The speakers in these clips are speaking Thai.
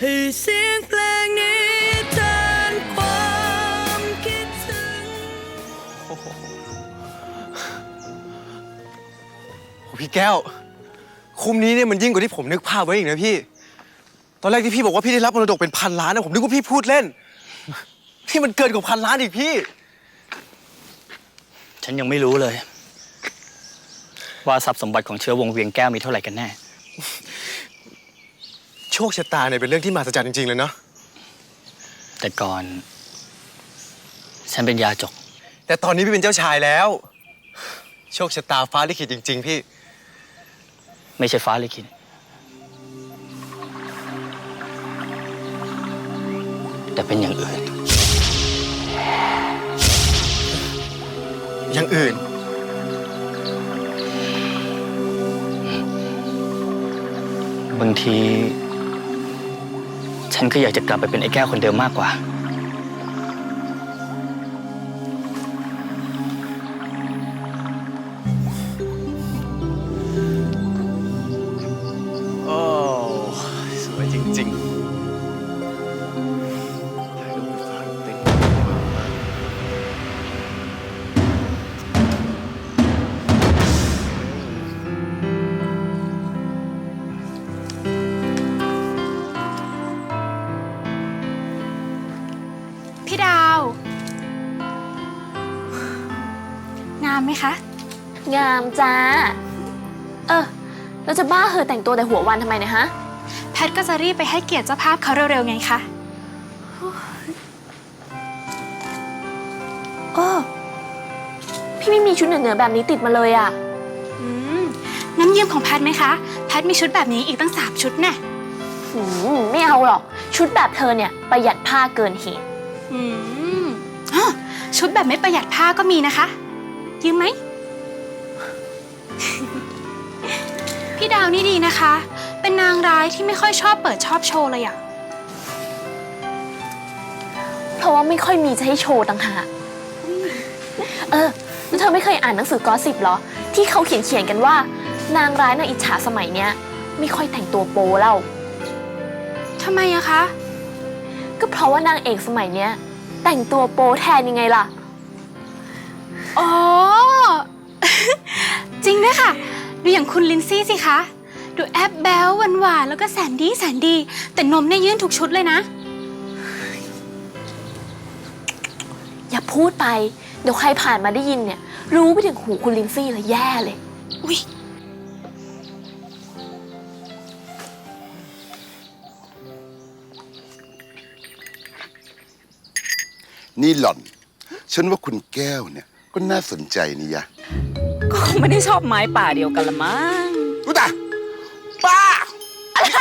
ให้เสียงเพลงนี้แทนความคิดถึง โอ้พี่แก้ว คุมนี้เนี่ยมันยิ่งกว่าที่ผมนึกภาพไว้อีกนะพี่ ตอนแรกที่พี่บอกว่าพี่ได้รับมรดกเป็นพันล้านนะผมนึกว่าพี่พูดเล่น พี่มันเกินกว่าพันล้านอีกพี่ ฉันยังไม่รู้เลย ว่าทรัพย์สมบัติของเชื้อวงเวียงแก้วมีเท่าไหร่กันแน่โชคชะตาเนี่ยเป็นเรื่องที่มหัศจรรย์จริง ๆ เลยเนาะ แต่ก่อน ฉันเป็นยาจก แต่ตอนนี้พี่เป็นเจ้าชายแล้ว โชคชะตาฟ้าลิขิตจริง ๆ พี่ ไม่ใช่ฟ้าลิขิตแต่เป็นอย่างอื่น อย่างอื่น บางที ฉันก็อยากจะกลับไปเป็นไอ้แก้วคนเดิมมากกว่าามไหมคะ งามจ้า เออแล้วจะบ้าเหอะแต่งตัวแต่หัววันทำไมเนะฮะ แพทก็จะรีบไปให้เกียรติเจ้าภาพเขาเร็วๆไงคะโอ้พี่ไม่มีชุดเหนือๆแบบนี้ติดมาเลยอะอืมน้ำยืมของแพทไหมคะ แพทมีชุดแบบนี้อีกตั้งสามชุดแน่หืมไม่เอาหรอก ชุดแบบเธอเนี่ยประหยัดผ้าเกินเหตุ อืมอ้อชุดแบบไม่ประหยัดผ้าก็มีนะคะ ยืมไหม พี่ดาวนี่ดีนะคะ เป็นนางร้ายที่ไม่ค่อยชอบเปิดชอบโชว์เลยอะเพราะว่าไม่ค่อยมีจะให้โชว์ต่างหาก เออแล้วเธอไม่เคยอ่านหนังสือกอสิบหรอ ที่เขาเขียนเขียนๆกันว่า นางร้ายนางอิจฉาสมัยเนี้ย ไม่ค่อยแต่งตัวโป๊เล่าทำไมอะคะ ก็เพราะว่านางเอกสมัยเนี้ย แต่งตัวโป๊แทนยังไงล่ะ อ๋อ จริงด้วยค่ะ ดูอย่างคุณลินซี่สิคะ ดูแอปแบลหวานหวานๆแล้วก็แสนดีแสนดี แต่นมเนี่ยยื่นทุกชุดเลยนะ อย่าพูดไป เดี๋ยวใครผ่านมาได้ยินเนี่ย รู้ไปถึงหูคุณลินซี่แล้วแย่เลย อุ้ยนี่หล่อน ฉันว่าคุณแก้วเนี่ย ก็น่าสนใจนี่ยะก็คงไม่ได้ชอบไม้ป่าเดียวกันละมั้งรู้ตาป้า อะไร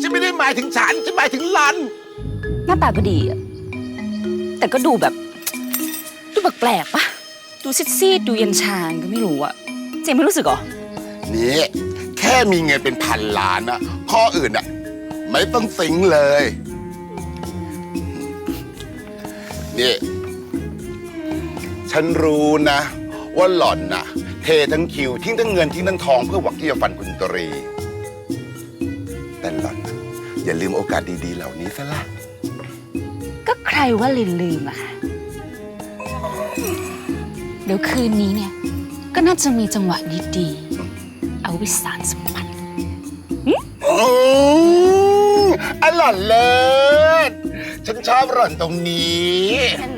ฉันไม่ได้หมายถึงฉัน ฉันหมายถึงหล่อนหน้าตาก็ดีอะแต่ก็ดูแบบ ดูแปลกๆปะดูซีดๆดูเย็นชางก็ไม่รู้อะเจมไม่รู้สึกเหรอ นี่แค่มีเงินเป็นพันล้านอะข้ออื่นอะไม่ต้องสิงเลย นี่ ฉันรู้นะ ว่าหล่อนน่ะเททั้งคิว ทิ้งทั้งเงินทิ้งทั้งทองเพื่อหวังที่จะฟันคุณตรี แต่หล่อนน่ะอย่าลืมโอกาสดีๆเหล่านี้ซะละก็ใครว่าลืมลืมอะค่ะ เดี๋ยวคืนนี้เนี่ย ก็น่าจะมีจังหวะดีๆเอาไวิสารสมบัติอืมอร่อยเลิศฉันชอบหล่อนตรงนี้แน่น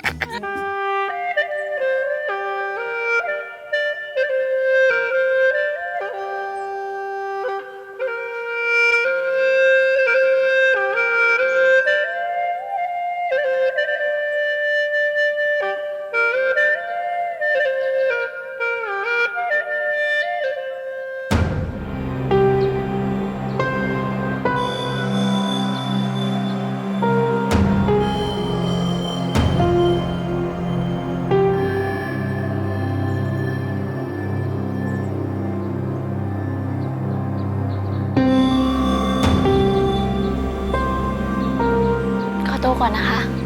ก่อนนะคะ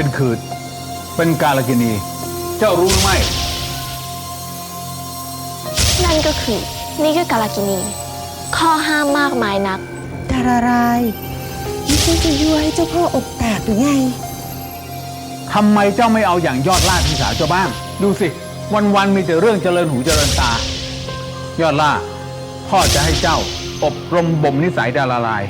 เป็นขืด เป็นกาลกินี เจ้ารู้หรือไม่นั่นก็คือนี่คือกาลากินี ข้อห้ามมากมายนัก ดารารายนี่ฉันจะยั่วให้เจ้าพ่ออกแตกหรือไง ทำไมเจ้าไม่เอาอย่างยอดล่าพี่สาวเจ้าบ้าง ดูสิ วันๆมีแต่เรื่องเจริญหูเจริญตา ยอดล่า พ่อจะให้เจ้าอบรมบ่มนิสัยดาราลาย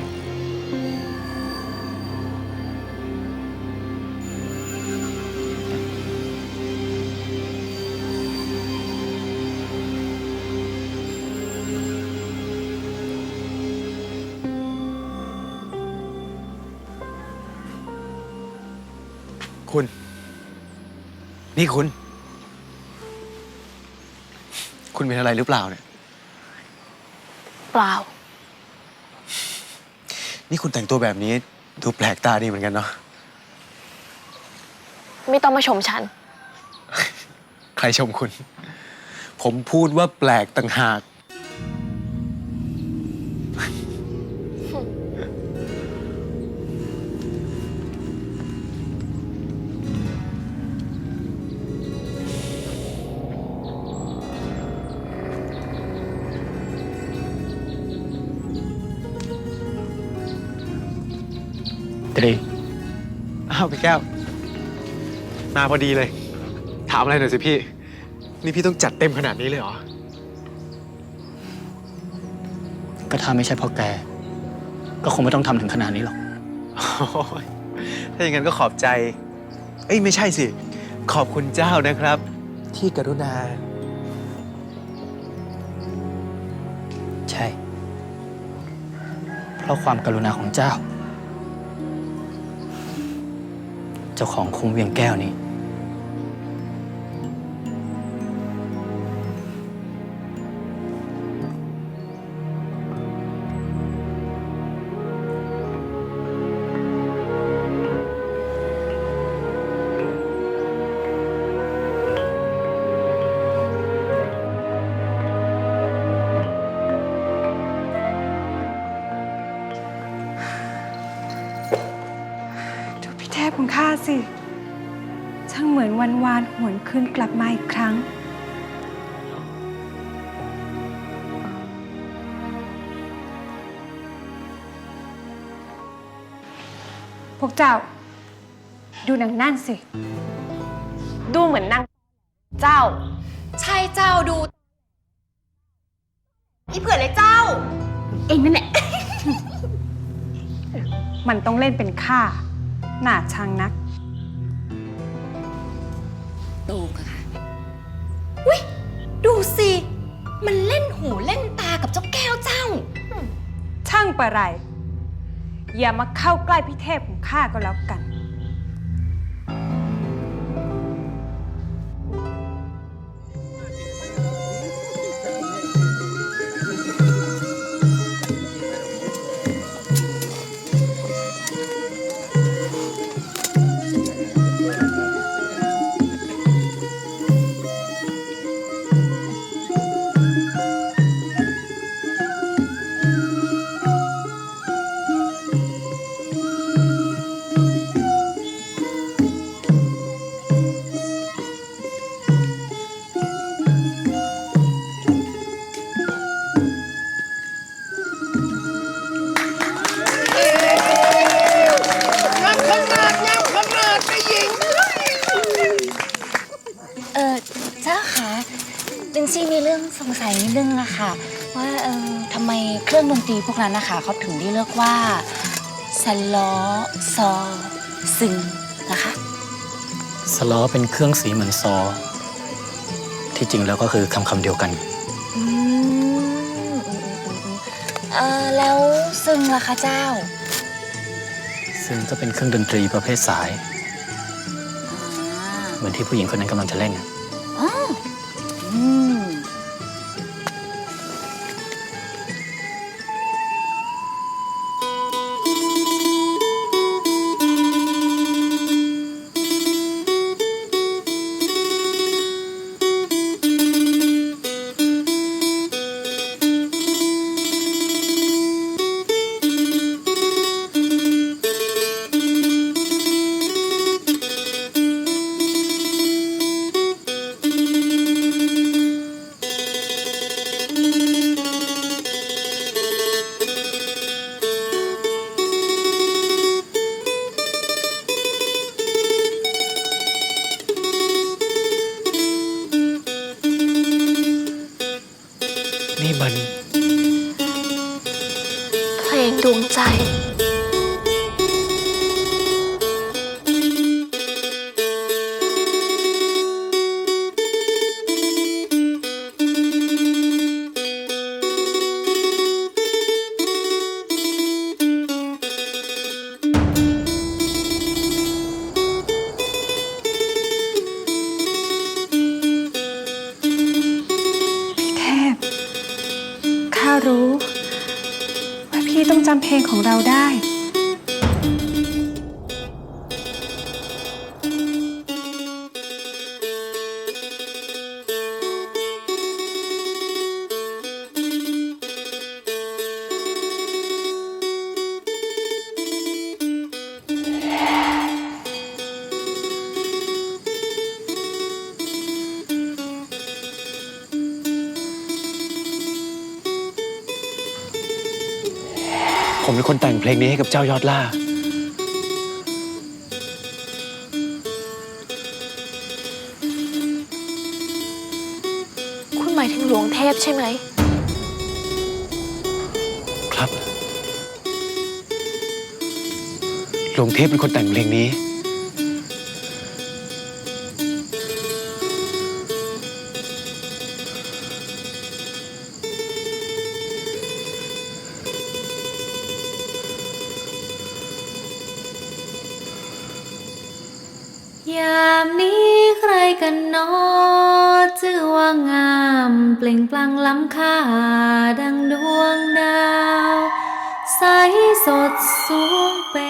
คุณ นี่คุณ คุณเป็นอะไรหรือเปล่าเนี่ย เปล่า นี่คุณแต่งตัวแบบนี้ ดูแปลกตาดีเหมือนกันเนาะ ไม่ต้องมาชมฉัน ใครชมคุณ ผมพูดว่าแปลกต่างหาก ตรีอ้าวพี่แก้ว มาพอดีเลย ถามอะไรหน่อยสิพี่ นี่พี่ต้องจัดเต็มขนาดนี้เลยเหรอ ก็ถ้าไม่ใช่เพ่อแก ก็คงไม่ต้องทำถึงขนาดนี้หรอก โอ้ยถ้าอย่างนั้นก็ขอบใจ เอ้ยไม่ใช่สิ ขอบคุณเจ้านะครับ ที่กรุณา ใช่ เพราะความกรุณาของเจ้า เจ้าของคุ้มเวียงแก้วนี้ ดูพี่เทพของข้าสิ ช่างเหมือนวันวานหวนคืนกลับมาอีกครั้ง พวกเจ้า ดูหนังนั่นสิ ดูเหมือนนางเจ้า ใช่เจ้าดู อีเผื่อเลยเจ้า เองนั่นแหละ มันต้องเล่นเป็นข้า หน้าชังนักตูกอะค่ะดูสิ มันเล่นหูเล่นตากับเจ้าแก้วเจ้า ช่างประไร อย่ามาเข้าใกล้พี่เทพของข้าก็แล้วกัน เจ้าคะลินซี่มีเรื่องสงสัยนิดนึงอะค่ะ ว่าเออทำไมเครื่องดนตรีพวกนั้นนะคะเขาถึงได้เรียกว่าสล้อซอซึงนะคะสล้อเป็นเครื่องสีเหมือนซอ ที่จริงแล้วก็คือคำคำเดียวกัน อืมอืมอืมอืมเออแล้วซึงล่ะคะเจ้า ซึ่งก็เป็นเครื่องดนตรีประเภทสายอ่าเหมือนที่ผู้หญิงคนนั้นกำลังจะเล่นน่ะ อ๋ ของเราได้ คนแต่งเพลงนี้ให้กับเจ้ายอดล่า คุณหมายถึงหลวงเทพใช่ไหม ครับ หลวงเทพเป็นคนแต่งเพลงนี้ ยามนี้ใครกันนอชื่อว่างามเปล่งปลั่งล้ำค่าดังดวงดาว ใสสดสูงเป็น